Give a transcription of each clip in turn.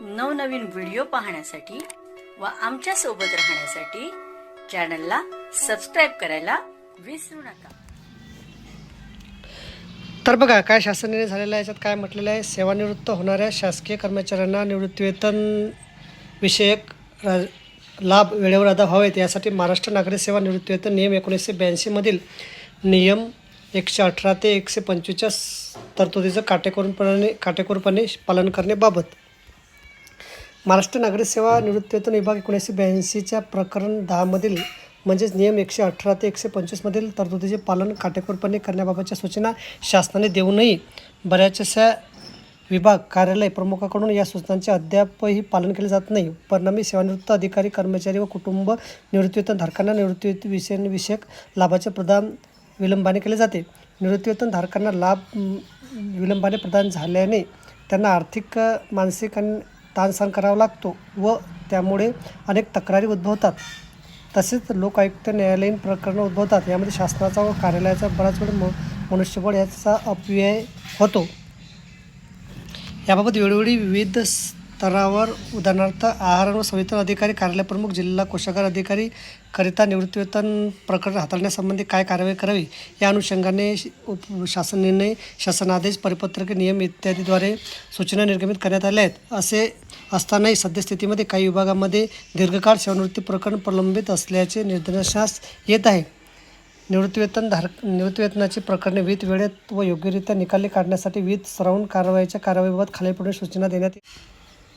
नवनवीन व्हिडिओ पाहण्यासाठी व आमच्यासोबत राहण्यासाठी चॅनलला सबस्क्राईब करायला विसरू नका. तर बघा काय शासनाने झालेलं आहे याच्यात काय म्हटलेलं आहे? सेवानिवृत्त होणाऱ्या शासकीय कर्मचाऱ्यांना निवृत्तीवेतन विषयक रा लाभ वेळेवर अदा व्हावेत. यासाठी महाराष्ट्र नागरी सेवा निवृत्तीवेतन नियम एकोणीसशे ब्याऐंशीमधील नियम एकशे अठरा ते एकशे पंचवीसच्या तरतुदीचं काटेकोरपणे काटेकोरपणे पालन करण्याबाबत महाराष्ट्र नागरिक सेवा निवृत्तीवेतन विभाग एकोणीसशे ब्याऐंशीच्या प्रकरण दहामधील म्हणजेच नियम एकशे अठरा ते एकशे पंचवीसमधील तरतुदीचे पालन काटेकोरपणे करण्याबाबतच्या सूचना शासनाने देऊनही बऱ्याचशा विभाग कार्यालय प्रमुखाकडून या सूचनांचे अद्यापही पालन केले जात नाही. परिणामी सेवानिवृत्त अधिकारी कर्मचारी व कुटुंब निवृत्तीवेतनधारकांना निवृत्ती विषयविषयक लाभाचे प्रदान विलंबाने केले जाते. निवृत्तीवेतनधारकांना लाभ विलंबाने प्रदान झाल्याने त्यांना आर्थिक मानसिक आणि ताण करावा लागतो व त्यामुळे अनेक तक्रारी उद्भवतात. तसेच लोकायुक्त न्यायालयीन प्रकरणं उद्भवतात. यामध्ये शासनाचा व कार्यालयाचा बराच वेळ म मनुष्यबळ याचा अपव्यय होतो. याबाबत वेळोवेळी विविध स्तरावर उदाहरणार्थ आहार व संवितरण अधिकारी कार्यालयप्रमुख जिल्हा कोषागार अधिकारी करिता निवृत्तीवेतन प्रकरण हाताळण्यासंबंधी काय कारवाई करावी या अनुषंगाने उप- शासन निर्णय शासनादेश परिपत्रके नियम इत्यादीद्वारे सूचना निर्गमित करण्यात आल्या आहेत. असे असतानाही सद्यस्थितीमध्ये काही विभागामध्ये दीर्घकाळ सेवानिवृत्ती प्रकरण प्रलंबित असल्याचे निदर्शनास येत आहे. निवृत्तीवेतन धार निवृत्तीवेतनाची प्रकरणे विविध वेळेत व योग्यरित्या निकाली काढण्यासाठी विविध सरावून कारवाईच्या कारवाईबाबत खालीलपुढे सूचना देण्यात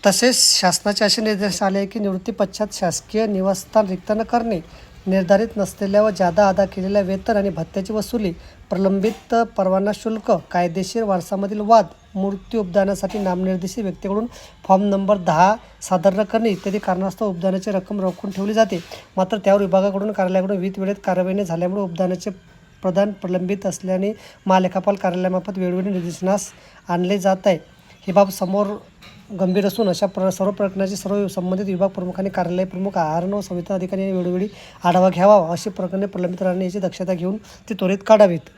तसेच शासनाचे असे निर्देश आले आहे की निवृत्ती पश्चात शासकीय निवासस्थान रिक्त न करणे निर्धारित नसलेल्या व जादा अदा केलेल्या वेतन आणि भत्त्याची वसुली प्रलंबित परवाना शुल्क कायदेशीर वारसामधील वाद मूर्ती उपदानासाठी नामनिर्देशित व्यक्तीकडून फॉर्म नंबर दहा सादर न करणे इत्यादी कारणास्तव उपदानाची रक्कम रोखून ठेवली जाते. मात्र त्यावर विभागाकडून कार्यालयाकडून विविध वेळेत कारवाई न झाल्यामुळे उपदानाचे प्रदान प्रलंबित असल्याने महालेखापाल कार्यालयामार्फत वेळोवेळी निर्देशनास आणले जात आहे. ही बाब समोर गंभीर असून अशा प्र सर्व प्रकरणाचे सर्व संबंधित विभाग प्रमुखांनी कार्यालय प्रमुख आहार व संविधान अधिकारी यांनी वेळोवेळी आढावा घ्यावा अशी प्रकरणे प्रलंबित राहणे याची दक्षता घेऊन ती त्वरित काढावीत.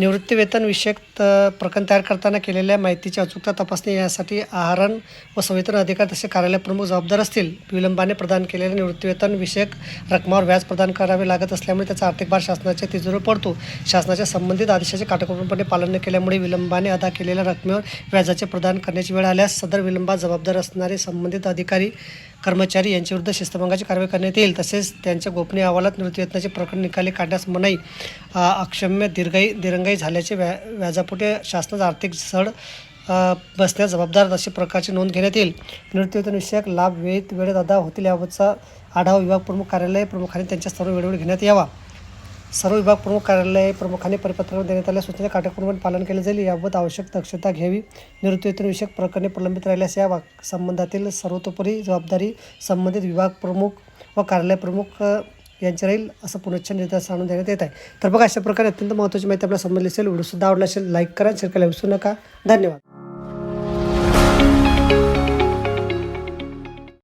निवृत्तीवेतनविषयक त- प्रकरण तयार करताना केलेल्या माहितीची अचूकता तपासणी यासाठी आहारण व संवेतन अधिकार तसे कार्यालय प्रमुख जबाबदार असतील. विलंबाने प्रदान केलेल्या निवृत्तीवेतनविषयक रकमावर व्याज प्रदान करावे लागत असल्यामुळे त्याचा आर्थिक भार शासनाच्या तिजोरीवर पडतो. शासनाच्या संबंधित आदेशाचे काटेकोरपणे पालन न केल्यामुळे विलंबाने अदा केलेल्या रकमेवर व्याजाचे प्रदान करण्याची वेळ आल्यास सदर विलंबात जबाबदार असणारे संबंधित अधिकारी कर्मचारी यांच्याविरुद्ध शिस्तभंगाची कारवाई करण्यात येईल. तसेच त्यांच्या गोपनीय अहवालात निवृत्तीवेतनाचे प्रकरण निकाली काढण्यास मनाई अक्षम्य दीर्घाई दिरंगाई झाल्याचे व्या व्याजापोटे शासनाचा आर्थिक सड बसण्यास जबाबदार अशा प्रकारची नोंद घेण्यात येईल. निवृत्तीवेतनविषयक लाभ वेळेत वेळेत अदा होतील याबाबतचा आढावा विभाग प्रमुख कार्यालय प्रमुखांनी त्यांच्या सर्व वेळोवेळी घेण्यात यावा. सर्व विभाग प्रमुख कार्यालय प्रमुखांनी परिपत्रक देण्यात आल्या सूचना काटेकोरपणे पालन केले जाईल. याबाबत आवश्यक दक्षता घ्यावी. निवृत्तीवेतनविषयक प्रकरणे प्रलंबित राहिल्यास या संबंधातील सर्वतोपरी जबाबदारी संबंधित विभाग प्रमुख व कार्यालय प्रमुख यांचे राहील असं पुनश्च निर्देश आणून देण्यात येत आहे. तर बघा अशा प्रकारे अत्यंत महत्त्वाची माहिती आपल्याला समजली असेल व्हिडिओसुद्धा आवडला असेल लाईक करा शेअर करायला विसरू नका. धन्यवाद.